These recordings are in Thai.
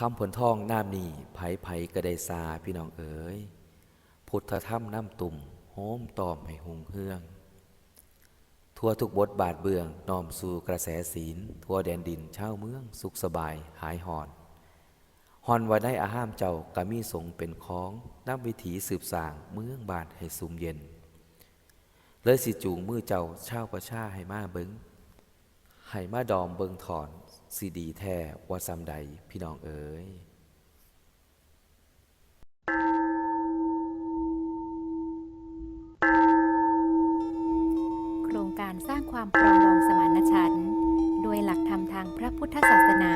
คำผลทองน้ำนี่ไผไผกระไดซาพี่น้องเอ๋ยพุทธธรรมน้ำตุ่มโหมตอมให้หุงเฮือง ทั่วทุกบทบาทเบืองน้อมสู่กระแสศีล ทั่วแดนดินเช่าเมือง สุขสบายหายหอนฮอนว่าได้อาห้ามเจ้ากะมีสงเป็นของน้ำวิถีสืบสางเมืองบาทให้สุมเย็น เลยสิจูงมือเจ้าเช่าประชาให้มาเบิง ให้มาดอมเบิงถอนสีดีแท้ว่าซำใดพี่น้องเอ๋ยโครงการสร้างความปรองดองสมานฉันท์โดยหลักธรรมทางพระพุทธศาสนา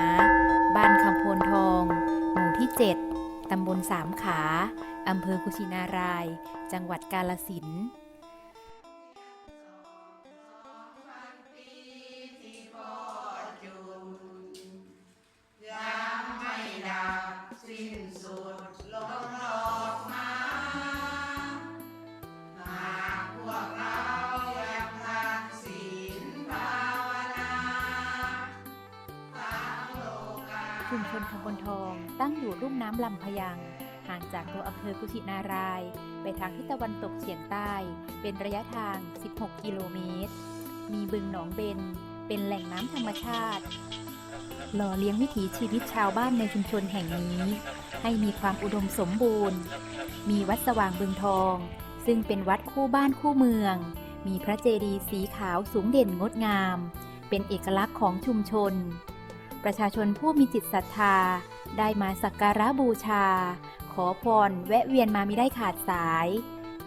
บ้านคำโพนทอง หมู่ที่ 7ตำบลสามขา อำเภอกุชินาราย จังหวัดกาลสินธุ์ มชนคำพลทองตั้งอยู่รุ่มน้ำลำพยัง ห่างจากตัวอำเภอกุชินาราย ไปทางทิศตะวันตกเฉียงใต้ เป็นระยะทาง 16 กิโลเมตร มีบึงหนองเบน เป็นแหล่งน้ำธรรมชาติ หล่อเลี้ยงวิถีชีวิตชาวบ้านในชุมชนแห่งนี้ ให้มีความอุดมสมบูรณ์ มีวัดสว่างบึงทอง ซึ่งเป็นวัดคู่บ้านคู่เมือง มีพระเจดีย์สีขาวสูงเด่นงดงาม เป็นเอกลักษณ์ของชุมชน ประชาชนผู้มีจิตศรัทธา ได้มาสักการะบูชา ขอพรแวะเวียนมามิได้ขาดสาย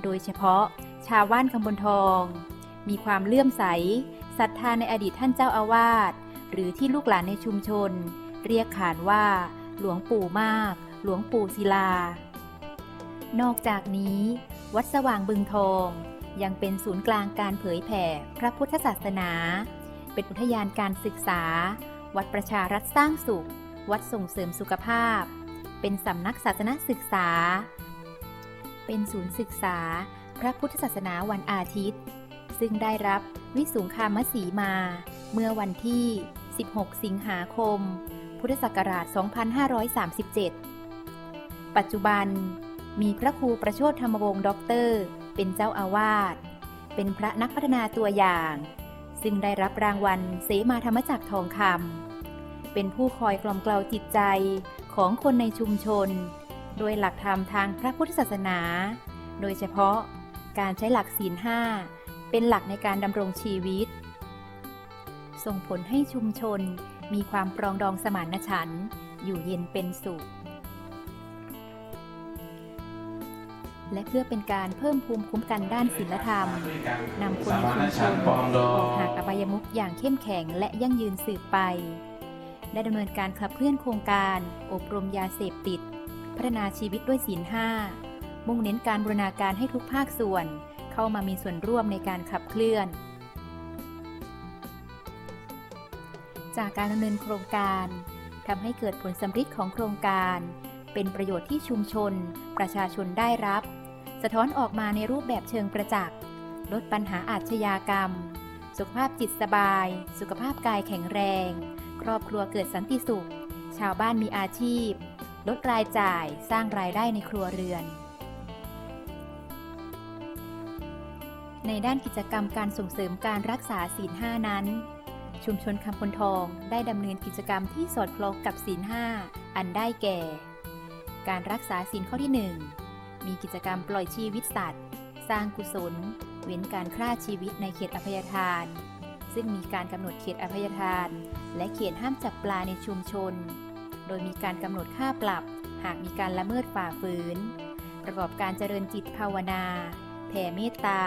โดยเฉพาะชาวบ้านคำบลทอง มีความเลื่อมใสศรัทธาในอดีตท่านเจ้าอาวาส หรือที่ลูกหลานในชุมชน เรียกขานว่า หลวงปู่มาก หลวงปู่ศิลา นอกจากนี้ วัดสว่างบึงทอง ยังเป็นศูนย์กลางการเผยแผ่พระพุทธศาสนา เป็นอุทยานการศึกษา วัดประชารัฐสร้างสุข วัดส่งเสริมสุขภาพ เป็นสำนักศาสนศึกษา เป็นศูนย์ศึกษา พระพุทธศาสนาวันอาทิตย์ ซึ่งได้รับวิสุงคามสีมา เมื่อวันที่ 16 สิงหาคม พุทธศักราช 2537 ปัจจุบัน มีพระครูประโชดธรรมวงศ์ด็อกเตอร์ เป็นเจ้าอาวาส เป็นพระนักพัฒนาตัวอย่าง ซึ่งได้รับรางวัลเสมาธรรมจักรทองคำเป็นผู้คอยกล่อมเกลาจิตใจของคนในชุมชน โดยหลักธรรมทางพระพุทธศาสนา โดยเฉพาะการใช้หลักศีลห้าเป็นหลักในการดำรงชีวิต ส่งผลให้ชุมชนมีความปรองดองสมานฉันท์อยู่เย็นเป็นสุข และเพื่อเป็นการเพิ่มภูมิคุ้มกันด้านศีลธรรมนำคนในชุมชนออกหากอบายมุขอย่างเข้มแข็งและยั่งยืนสืบไป ได้ดำเนินการขับเคลื่อนโครงการ อบรมยาเสพติด พัฒนาชีวิตด้วยศีลห้ามุ่งเน้นการบูรณาการให้ทุกภาคส่วน เข้ามามีส่วนร่วมในการขับเคลื่อน จากการดำเนินโครงการทำให้เกิดผลสำฤทธิ์ของโครงการเป็นประโยชน์ที่ชุมชน ประชาชนได้รับ สะท้อนออกมาในรูปแบบเชิงประจักษ์ ลดปัญหาอาชญากรรม สุขภาพจิตสบาย สุขภาพกายแข็งแรง ครอบครัวเกิดสันติสุข ชาวบ้านมีอาชีพ ลดรายจ่าย สร้างรายได้ในครัวเรือน ในด้านกิจกรรมการส่งเสริมการรักษาศีลห้านั้น ชุมชนคำพลทองได้ดำเนินกิจกรรมที่สอดคล้องกับศีลห้าอันได้แก่ การรักษาศีลข้อที่ 1 มีกิจกรรมปล่อยชีวิตสัตว์ สร้างกุศล เว้นการฆ่าชีวิตในเขตอภัยทาน ซึ่งมีการกำหนดเขตอภัยทาน และเขตห้ามจับปลาในชุมชน โดยมีการกำหนดค่าปรับ หากมีการละเมิดฝ่าฝืน ประกอบการเจริญจิตภาวนา แผ่เมตตา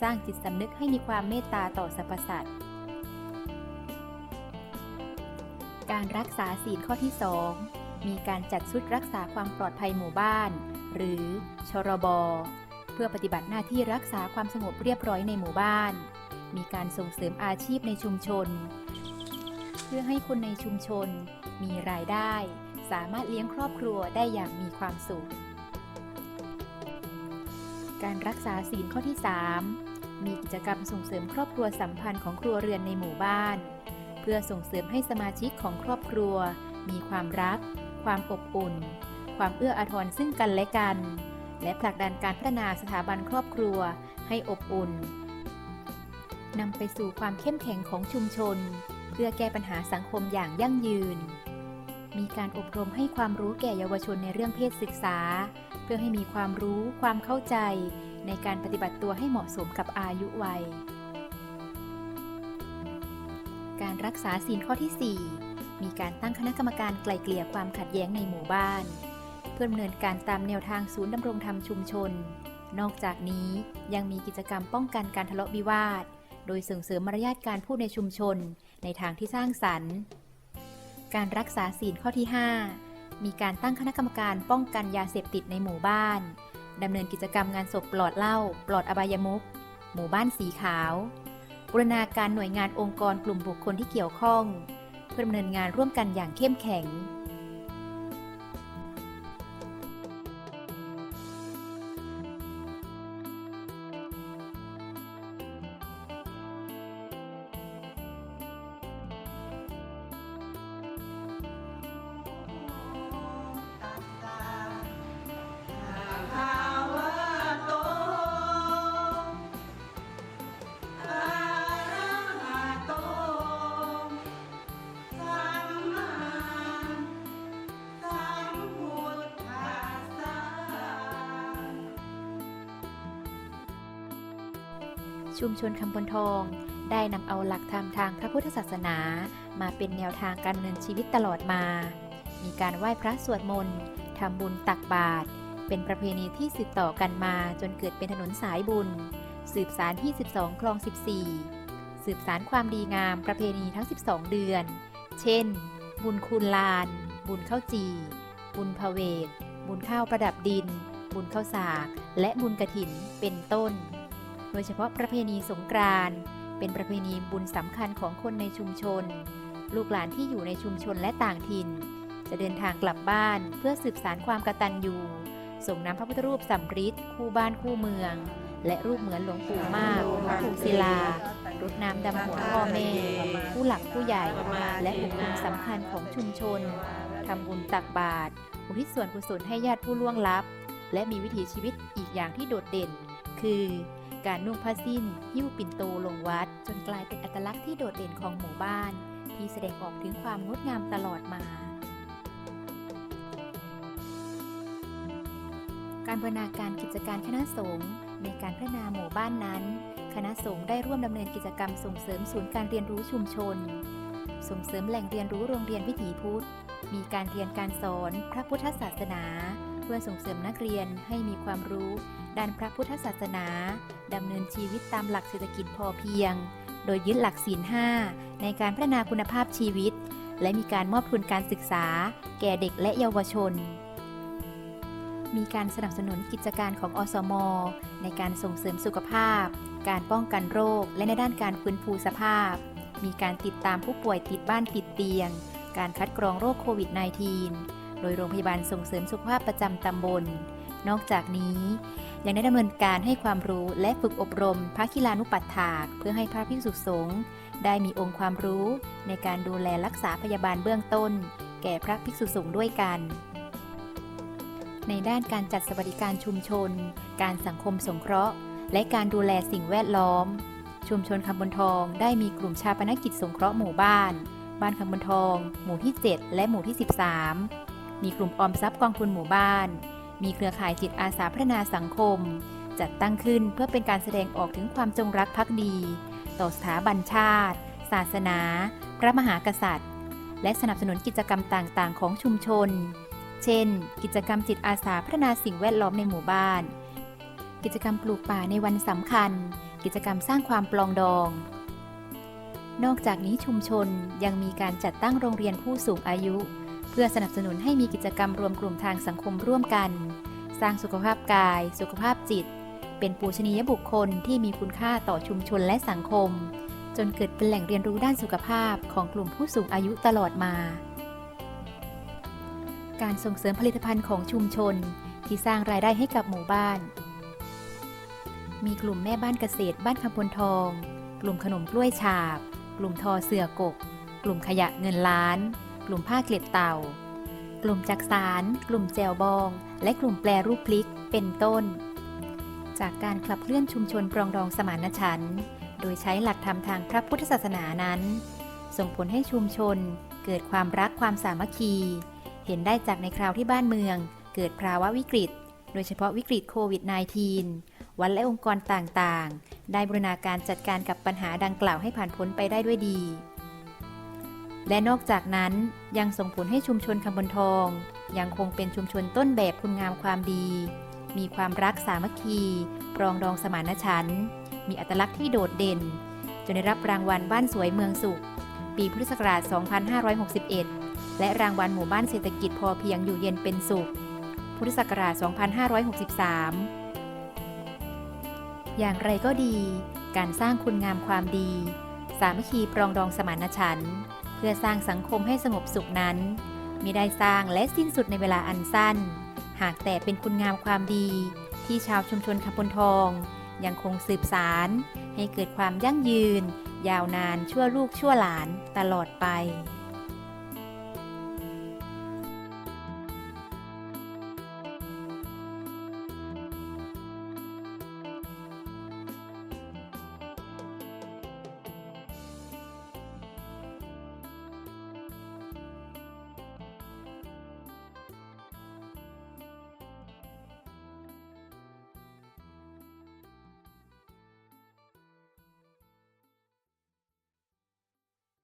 สร้างจิตสำนึกให้มีความเมตตาต่อสรรพสัตว์การรักษาศีลข้อที่ 2 มีการจัดชุดรักษาความปลอดภัยหมู่บ้าน หรือชรบ เพื่อปฏิบัติหน้าที่รักษาความสงบเรียบร้อยในหมู่บ้าน มีการส่งเสริมอาชีพในชุมชน เพื่อให้คนในชุมชน มีรายได้ สามารถเลี้ยงครอบครัวได้อย่างมีความสุข การรักษาศีลข้อที่ 3 มีกิจกรรมส่งเสริมครอบครัวสัมพันธ์ของครัวเรือนในหมู่บ้าน เพื่อส่งเสริมให้สมาชิกของครอบครัว มีความรักคความอบอุ่น ความเอื้ออาทรซึ่งกันและกัน และผลักดันการพัฒนาสถาบันครอบครัวให้อบอุ่นนำไปสู่ความเข้มแข็งของชุมชน เพื่อแก้ปัญหาสังคมอย่างยั่งยืน มีการอบรมให้ความรู้แก่เยาวชนในเรื่องเพศศึกษา เพื่อให้มีความรู้ความเข้าใจ ในการปฏิบัติตัวให้เหมาะสมกับอายุวัย การรักษาศีลข้อที่ 4 มีการตั้งคณะกรรมการไกล่เกลี่ยความขัดแย้งในหมู่บ้าน พื่อดำเนินการตามแนวทางศูนย์ดำรงธรรมชุมชน นอกจากนี้ยังมีกิจกรรมป้องกันการทะเลาะวิวาท โดยส่งเสริมมารยาทการพูดในชุมชน ในทางที่สร้างสรรค์ การรักษาศีลข้อที่ 5 มีการตั้งคณะกรรมการป้องกันยาเสพติดในหมู่บ้านดำเนินกิจกรรมงานศพปลอดเหล้าปลอดอบายมุขหมู่บ้านสีขาวบูรณาการหน่วยงานองค์กรกลุ่มบุคคลที่เกี่ยวข้อง เพื่อดำเนินงานร่วมกันอย่างเข้มแข็ง ชุมชนคำพลทอง ได้นำเอาหลักธรรมทางพระพุทธศาสนา มาเป็นแนวทางการดำเนินชีวิตตลอดมา มีการไหว้พระสวดมนต์ทำบุญตักบาตรเป็นประเพณีที่สืบต่อกันมาจนเกิดเป็นถนนสายบุญ สืบสารที่12คลอง 14 สืบสารความดีงามประเพณีทั้ง 12 เดือน เช่น บุญคูณลาน บุญข้าวจี บุญพเวทบุญข้าวประดับดิน บุญข้าวสาก และบุญกระถิน เป็นต้น โดยเฉพาะประเพณีสงกรานต์เป็นประเพณีบุญสำคัญของคนในชุมชน ลูกหลานที่อยู่ในชุมชนและต่างถิ่น จะเดินทางกลับบ้านเพื่อสืบสารความกตัญญูส่งน้ำพระพุทธรูปสำริดคู่บ้านคู่เมือง และรูปเหมือนหลวงปู่มากหลวงปู่ศิลารดน้ำดำหัวพ่อแม่ ผู้หลักผู้ใหญ่ และบุคคลสำคัญของชุมชนทำบุญตักบาตรอุทิศส่วนกุศลให้ญาติผู้ล่วงลับ และมีวิถีชีวิตอีกอย่างที่โดดเด่น คือ การนุ่งผ้าสิ้นหิ้วปิ่นโตลงวัด จนกลายเป็นอัตลักษณ์ที่โดดเด่นของหมู่บ้าน ที่แสดงออกถึงความงดงามตลอดมา การบูรณาการกิจการคณะสงฆ์ในการพัฒนาหมู่บ้านนั้น คณะสงฆ์ได้ร่วมดำเนินกิจกรรมส่งเสริมศูนย์การเรียนรู้ชุมชน ส่งเสริมแหล่งเรียนรู้โรงเรียนวิถีพุทธ มีการเรียนการสอนพระพุทธศาสนา พื่อส่งเสริมนักเรียนให้มีความรู้ด้านพระพุทธศาสนา ดำเนินชีวิตตามหลักเศรษฐกิจพอเพียง โดยยึดหลักศีลห้าในการพัฒนาคุณภาพชีวิต และมีการมอบทุนการศึกษา แก่เด็กและเยาวชน มีการสนับสนุนกิจการของอสม ในการส่งเสริมสุขภาพ การป้องกันโรค และในด้านการฟื้นฟูสภาพ มีการติดตามผู้ป่วยติดบ้านติดเตียง การคัดกรองโรคโควิด -19 โดยโรงพยาบาลส่งเสริมสุขภาพประจำตำบล นอกจากนี้ ยังได้ดำเนินการให้ความรู้และฝึกอบรมพระคิลานุปัฏฐาก เพื่อให้พระภิกษุสงฆ์ได้มีองค์ความรู้ในการดูแลรักษาพยาบาลเบื้องต้น แก่พระภิกษุสงฆ์ด้วยกัน ในด้านการจัดสวัสดิการชุมชน การสังคมสงเคราะห์ และการดูแลสิ่งแวดล้อม ชุมชนคำบนทองได้มีกลุ่มชาปนกิจสงเคราะห์หมู่บ้าน บ้านคำบนทอง หมู่ที่ 7 และหมู่ที่ 13 มีกลุ่มออมทรัพย์กองทุนหมู่บ้าน มีเครือข่ายจิตอาสาพัฒนาสังคม จัดตั้งขึ้นเพื่อเป็นการแสดงออกถึงความจงรักภักดี ต่อสถาบันชาติ ศาสนา พระมหากษัตริย์ และสนับสนุนกิจกรรมต่างๆ ของชุมชน เช่น กิจกรรมจิตอาสาพัฒนาสิ่งแวดล้อมในหมู่บ้าน กิจกรรมปลูกป่าในวันสำคัญ กิจกรรมสร้างความปลองดองนอกจากนี้ชุมชนยังมีการจัดตั้งโรงเรียนผู้สูงอายุ เพื่อสนับสนุนให้มีกิจกรรมรวมกลุ่มทางสังคมร่วมกัน สร้างสุขภาพกาย สุขภาพจิต เป็นปูชนียบุคคลที่มีคุณค่าต่อชุมชนและสังคม จนเกิดเป็นแหล่งเรียนรู้ด้านสุขภาพของกลุ่มผู้สูงอายุตลอดมา การส่งเสริมผลิตภัณฑ์ของชุมชน ที่สร้างรายได้ให้กับหมู่บ้าน มีกลุ่มแม่บ้านเกษตรบ้านคำพลทอง กลุ่มขนมกล้วยฉาบ กลุ่มทอเสือกก กลุ่มขยะเงินล้าน กลุ่มผ้าเกล็ดเต่า กลุ่มจักสาร กลุ่มแจวบอง และกลุ่มแปรรูปพลิก เป็นต้น จากการขับเคลื่อนชุมชนปรองดองสมานฉันท์โดยใช้หลักธรรมทางพระพุทธศาสนานั้น ส่งผลให้ชุมชน เกิดความรักความสามัคคี เห็นได้จากในคราวที่บ้านเมือง เกิดภาวะวิกฤต โดยเฉพาะวิกฤตโควิด -19 วัดและองค์กรต่างๆ ได้บรณาการจัดการกับปัญหาดังกล่าวให้ผ่านพ้นไปได้ด้วยดี และนอกจากนั้นยังส่งผลให้ชุมชนคำบนทอง ยังคงเป็นชุมชนต้นแบบคุณงามความดี มีความรักสามัคคี ปรองดองสมานฉันท์มีอัตลักษณ์ที่โดดเด่น จนได้รับรางวัลบ้านสวยเมืองสุข ปีพุทธศักราช 2561 และรางวัลหมู่บ้านเศรษฐกิจพอเพียงอยู่เย็นเป็นสุข พุทธศักราช 2563 อย่างไรก็ดี การสร้างคุณงามความดี สามัคคีปรองดองสมานฉันท์ พื่อสร้างสังคมให้สงบสุขนั้นมิได้สร้างและสิ้นสุดในเวลาอันสั้น หากแต่เป็นคุณงามความดี ที่ชาวชุมชนคำพลทอง ยังคงสืบสาร ให้เกิดความยั่งยืน ยาวนานชั่วลูกชั่วหลานตลอดไป